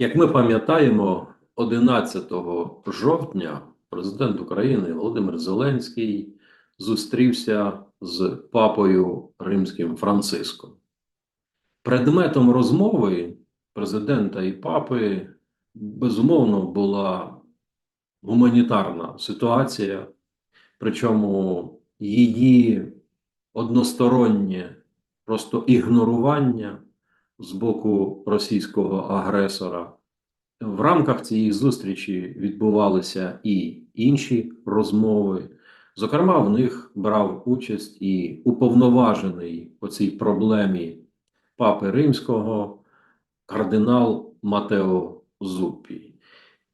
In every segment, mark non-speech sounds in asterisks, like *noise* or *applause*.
Як ми пам'ятаємо, 11 жовтня президент України Володимир Зеленський зустрівся з папою римським Франциском. Предметом розмови президента і папи безумовно була гуманітарна ситуація, причому її одностороннє просто ігнорування з боку російського агресора. В рамках цієї зустрічі відбувалися і інші розмови. Зокрема, в них брав участь і уповноважений по цій проблемі папи римського кардинал Матео Зуппі.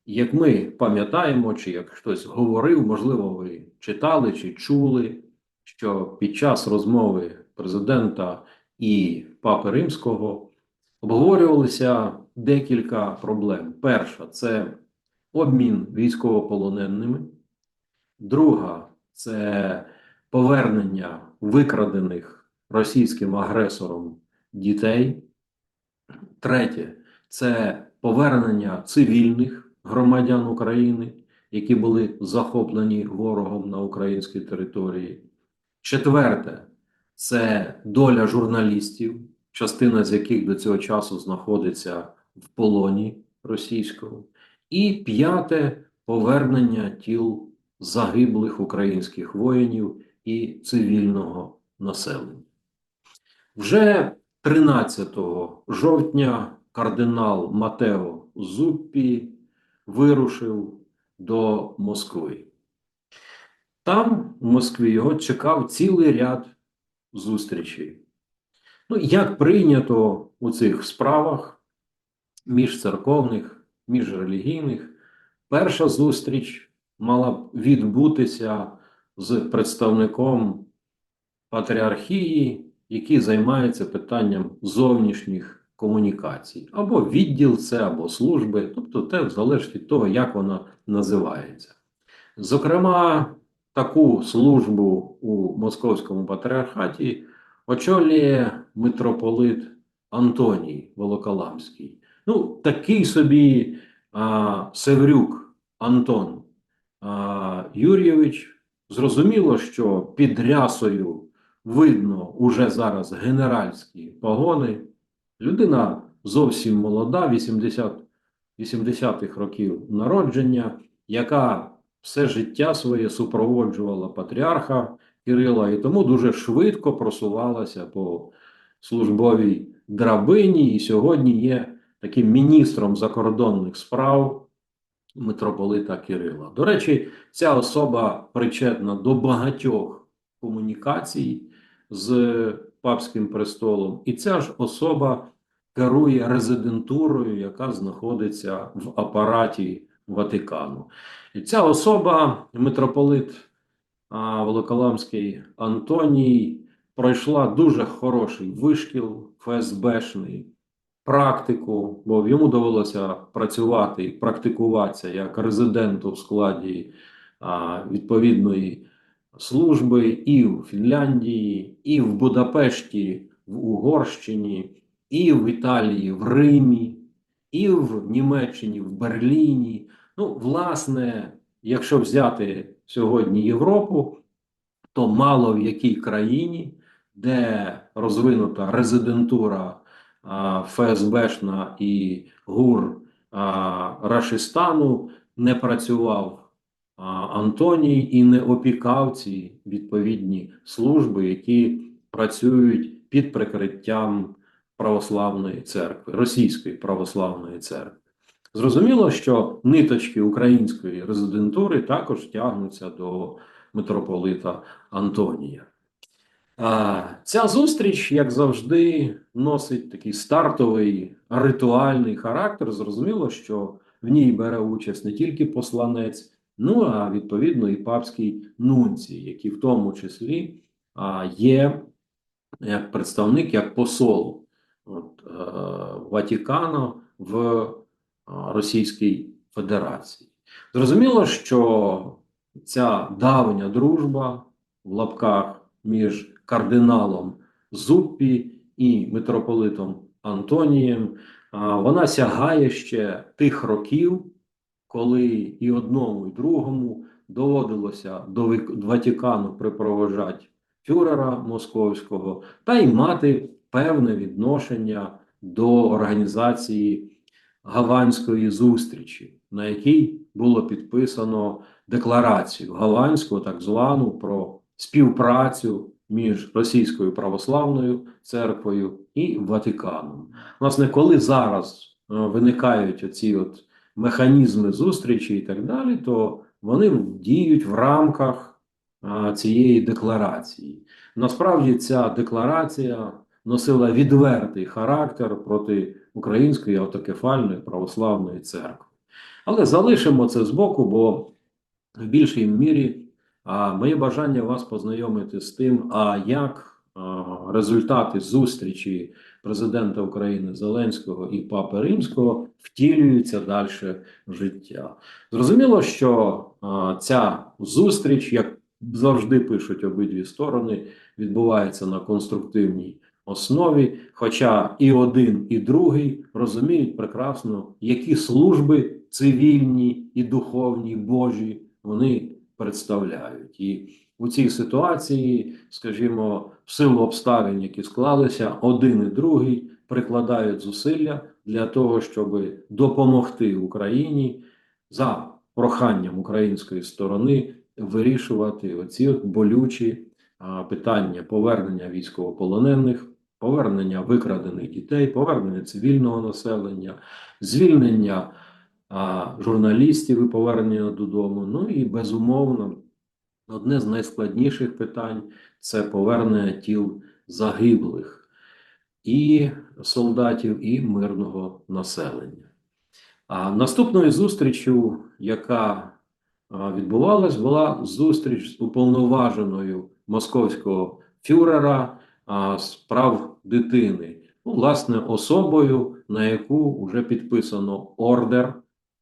Як ми пам'ятаємо, чи як хтось говорив, можливо, ви читали чи чули, що під час розмови президента і папи римського обговорювалися декілька проблем. Перша це обмін військовополоненими, друга це повернення викрадених російським агресором дітей. Третє це повернення цивільних громадян України, які були захоплені ворогом на українській території. Четверте це доля журналістів, частина з яких до цього часу знаходиться в полоні російського. І п'яте повернення тіл загиблих українських воїнів і цивільного населення. Вже 13 жовтня кардинал Матео Зуппі вирушив до Москви. Там, в Москві, його чекав цілий ряд зустрічей. Ну, як прийнято у цих справах міжцерковних, міжрелігійних, перша зустріч мала б відбутися з представником патріархії, який займається питанням зовнішніх комунікацій, або відділ це, або служби, тобто те залежить від того, як вона називається. Зокрема, таку службу у Московському патріархаті очолює митрополит Антоній Волоколамський. Ну, такий собі а, Севрюк Антон а, Юрійович. Зрозуміло, що під рясою видно уже зараз генеральські погони. Людина зовсім молода, 80 80-х років народження, яка все життя своє супроводжувала патріарха Кирила і тому дуже швидко просувалася по службовій драбині, і сьогодні є таким міністром закордонних справ митрополита Кирила. До речі, ця особа причетна до багатьох комунікацій з папським престолом, і ця ж особа керує резидентурою, яка знаходиться в апараті Ватикану. І ця особа, митрополит Волоколамський Антоній, пройшла дуже хороший вишкіл ФСБшний, практику, бо йому довелося працювати і практикуватися як резиденту в складі а, відповідної служби і в Фінляндії, і в Будапешті, в Угорщині, і в Італії, в Римі, і в Німеччині, в Берліні. Ну, власне, якщо взяти сьогодні Європу, то мало в якій країні, де розвинута резидентура ФСБшна і ГУР Рашистану, не працював Антоній і не опікав ці відповідні служби, які працюють під прикриттям православної церкви, Російської православної церкви. Зрозуміло, що ниточки української резидентури також тягнуться до митрополита Антонія. Ця зустріч, як завжди, носить такий стартовий ритуальний характер. Зрозуміло, що в ній бере участь не тільки посланець, ну а відповідно і папський нунцій, який в тому числі є як представник, як посол от, е, Ватикану в Російській Федерації. Зрозуміло, що ця давня дружба в лапках між кардиналом Зуппі і митрополитом Антонієм. Вона сягає ще тих років, коли і одному, і другому доводилося до Ватикану припровожати фюрера московського та й мати певне відношення до організації Гаванської зустрічі, на якій було підписано декларацію Гаванську, так звану, про співпрацю між Російською православною церквою і Ватиканом. Власне, коли зараз е, виникають оці от механізми зустрічі і так далі, то вони діють в рамках цієї декларації. Насправді ця декларація носила відвертий характер проти Української автокефальної православної церкви. Але залишимо це збоку, бо в більшій мірі а, моє бажання вас познайомити з тим, а як результати зустрічі президента України Зеленського і Папи Римського втілюються далі в життя. Зрозуміло, що ця зустріч, як завжди пишуть обидві сторони, відбувається на конструктивній основі. Хоча і один, і другий розуміють прекрасно, які служби цивільні і духовні, божі вони представляють. І у цій ситуації, скажімо, в силу обставин, які склалися, один і другий прикладають зусилля для того, щоб допомогти Україні за проханням української сторони вирішувати оці болючі питання повернення військовополонених, повернення викрадених дітей, повернення цивільного населення, звільнення журналістів і повернення додому. Ну і безумовно, одне з найскладніших питань це повернення тіл загиблих і солдатів, і мирного населення. А наступною зустрічю, яка відбувалась, була зустріч з уповноваженою московського фюрера з прав дитини, ну, власне, особою, на яку вже підписано ордер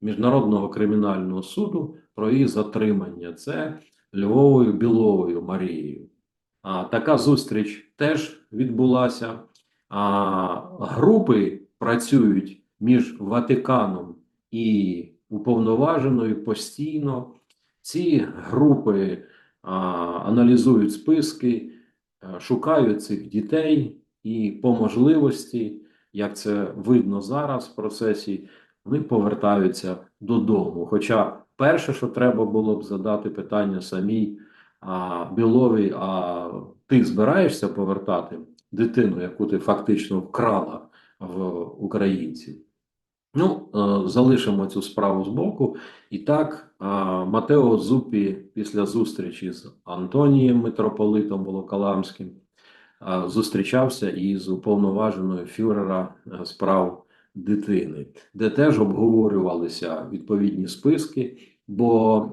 Міжнародного кримінального суду про її затримання. Це Львовою Біловою Марією. А, така зустріч теж відбулася. А, групи працюють між Ватиканом і уповноваженою постійно. Ці групи а, аналізують списки, а, шукають цих дітей і по можливості, як це видно зараз в процесі, вони повертаються додому. Хоча перше, що треба було б задати питання самій а, Біловій, а ти збираєшся повертати дитину, яку ти фактично вкрала в українців? Ну, е, залишимо цю справу збоку. І так, Матео Зупі після зустрічі з Антонієм митрополитом Волоколамським зустрічався із уповноваженою фюрера е, справ дитини, де теж обговорювалися відповідні списки, бо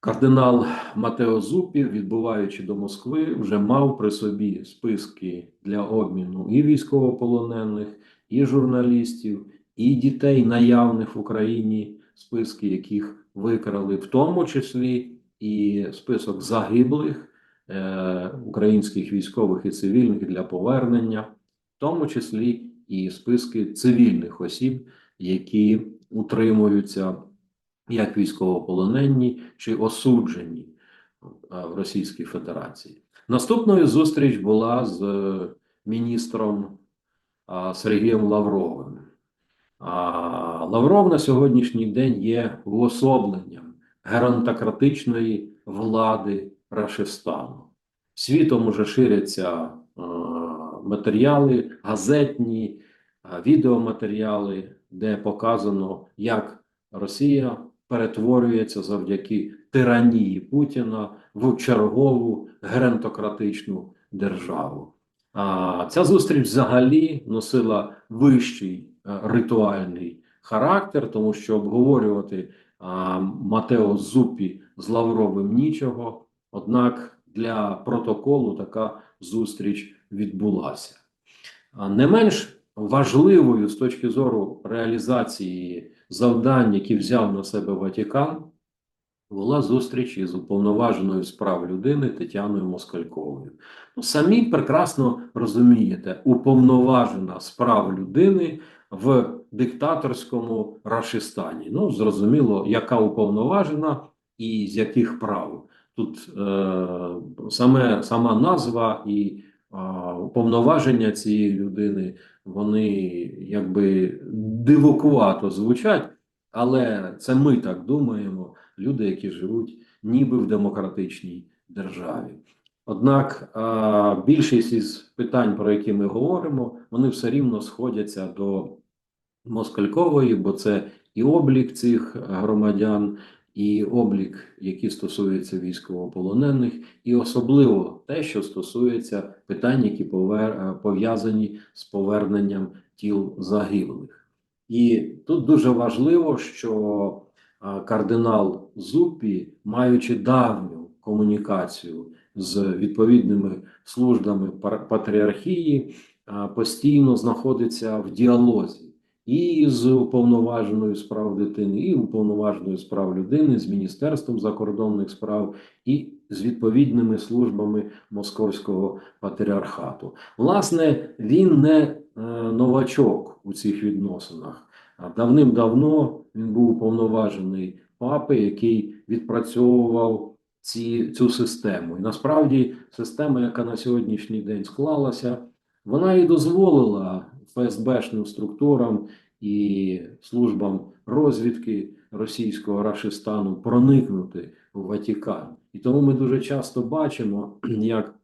кардинал Матео Зупі, відбуваючи до Москви, вже мав при собі списки для обміну і військовополонених, і журналістів, і дітей наявних в Україні, списки яких викрали, в тому числі і список загиблих е, українських військових і цивільних для повернення, в тому числі і списки цивільних осіб, які утримуються як військовополонені чи осуджені е, в Російській Федерації. Наступною зустріч була з е, міністром Сергієм Лавровим. Лавров на сьогоднішній день є уособленням геронтократичної влади Рашистану. Світом уже ширяться а, матеріали, газетні, відеоматеріали, де показано, як Росія перетворюється завдяки тиранії Путіна в чергову геронтократичну державу. А ця зустріч взагалі носила вищий е, ритуальний характер, тому що обговорювати а, Матео Зупі з Лавровим нічого. Однак для протоколу така зустріч відбулася. Не менш важливою з точки зору реалізації завдань, які взяв на себе Ватикан, була зустріч із уповноваженою з прав людини Тетяною Москальковою. Ну, самі прекрасно розумієте, уповноважена з прав людини в диктаторському Рашистані. Ну, зрозуміло, яка уповноважена і з яких прав. Тут е, саме, сама назва і е, уповноваження цієї людини, вони якби дивокувато звучать, але це ми так думаємо, люди, які живуть ніби в демократичній державі. Однак е, більшість із питань, про які ми говоримо, вони все рівно сходяться до Москалькової, бо це і облік цих громадян, і облік, який стосується військовополонених, і особливо те, що стосується питань, які е, пов'язані з поверненням тіл загиблих. І тут дуже важливо, що е, кардинал Зуппі, маючи давню комунікацію з відповідними службами патріархії, е, постійно знаходиться в діалозі і з уповноваженою з прав дитини, і уповноваженою з прав людини, з Міністерством закордонних справ і з відповідними службами Московського патріархату. Власне, він не е, новачок у цих відносинах. Давним-давно він був уповноважений папи, який відпрацьовував ці, цю систему. І насправді система, яка на сьогоднішній день склалася, вона і дозволила ФСБшним структурам і службам розвідки російського Рашистану проникнути в Ватикан. І тому ми дуже часто бачимо, *clears throat* як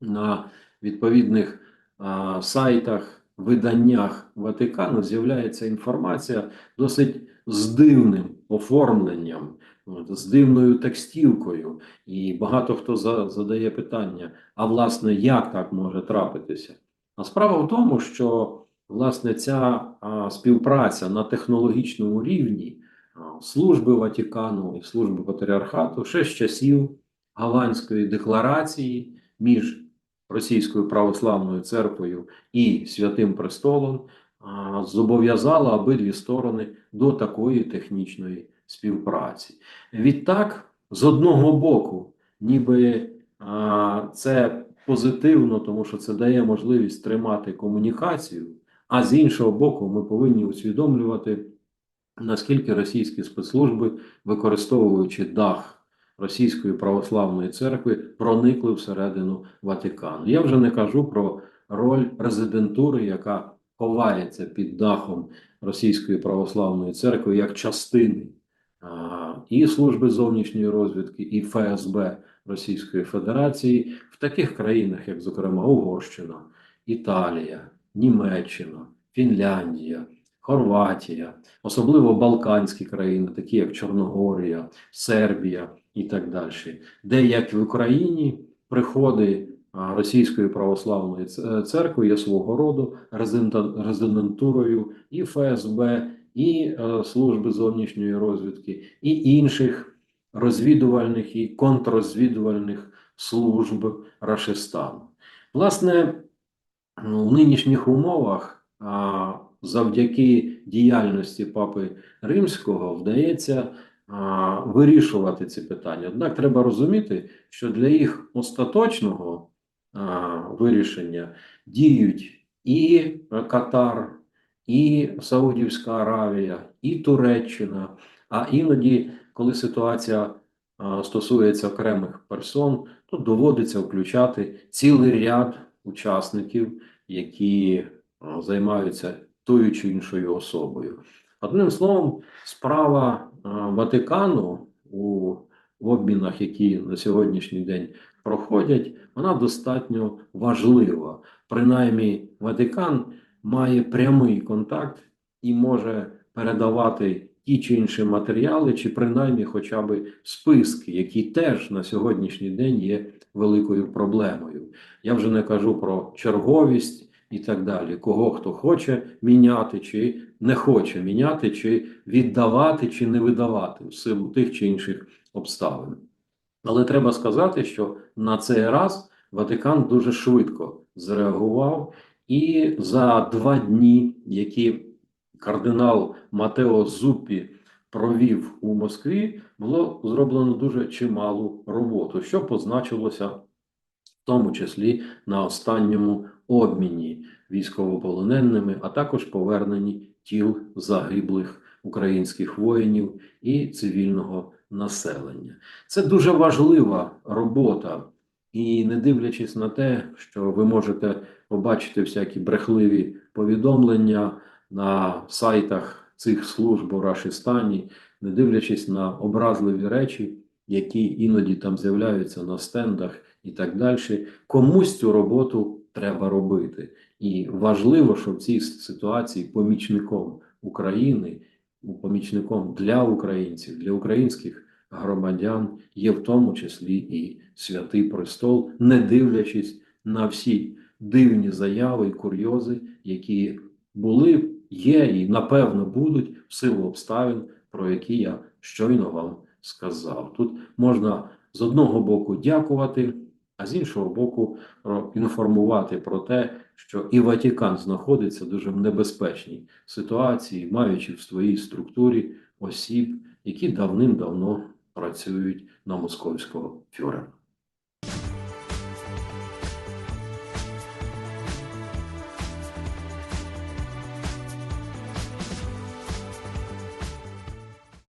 на відповідних а, сайтах, виданнях Ватикану з'являється інформація досить з дивним оформленням, от, з дивною текстівкою. І багато хто за, задає питання: а власне, як так може трапитися? А справа в тому, що власне ця співпраця на технологічному рівні служби Ватикану і служби патріархату ще з часів Галанської декларації між Російською православною церквою і Святим Престолом зобов'язала обидві сторони до такої технічної співпраці. Відтак, з одного боку, ніби це позитивно, тому що це дає можливість тримати комунікацію, а з іншого боку, ми повинні усвідомлювати, наскільки російські спецслужби, використовуючи дах Російської православної церкви, проникли всередину Ватикану. Я вже не кажу про роль резидентури, яка ховається під дахом Російської православної церкви як частини а, і служби зовнішньої розвідки, і ФСБ Російської Федерації в таких країнах, як, зокрема, Угорщина, Італія, Німеччина, Фінляндія, Хорватія, особливо Балканські країни, такі як Чорногорія, Сербія і так далі, де як в Україні приходи Російської православної церкви є свого роду резидентурою і ФСБ, і е, служби зовнішньої розвідки, і інших розвідувальних і контррозвідувальних служб Рашистану. Власне, ну, в нинішніх умовах завдяки діяльності Папи Римського вдається вирішувати ці питання. Однак треба розуміти, що для їх остаточного вирішення діють і Катар, і Саудівська Аравія, і Туреччина, а іноді, коли ситуація стосується окремих персон, то доводиться включати цілий ряд учасників, які займаються тою чи іншою особою. Одним словом, справа Ватикану у обмінах, які на сьогоднішній день проходять, вона достатньо важлива. Принаймні, Ватикан має прямий контакт і може передавати ті чи інші матеріали, чи принаймні хоча б списки, які теж на сьогоднішній день є великою проблемою. Я вже не кажу про черговість і так далі, кого хто хоче міняти, чи не хоче міняти, чи віддавати, чи не видавати в силу тих чи інших обставин. Але треба сказати, що на цей раз Ватикан дуже швидко зреагував, і за два дні, які кардинал Матео Зуппі провів у Москві, було зроблено дуже чималу роботу, що позначилося в тому числі на останньому обміні військовополоненими, а також поверненні тіл загиблих українських воїнів і цивільного населення. Це дуже важлива робота. І не дивлячись на те, що ви можете побачити всякі брехливі повідомлення на сайтах цих служб у Рашистані, не дивлячись на образливі речі, які іноді там з'являються на стендах і так далі, комусь цю роботу треба робити. І важливо, що в цій ситуації помічником України, помічником для українців, для українських громадян є в тому числі і святий престол, не дивлячись на всі дивні заяви і курйози, які були, є і напевно будуть в силу обставин, про які я щойно вам сказав. Тут можна з одного боку дякувати, а з іншого боку, інформувати про те, що і Ватікан знаходиться дуже в небезпечній ситуації, маючи в своїй структурі осіб, які давним-давно працюють на московського фюрера.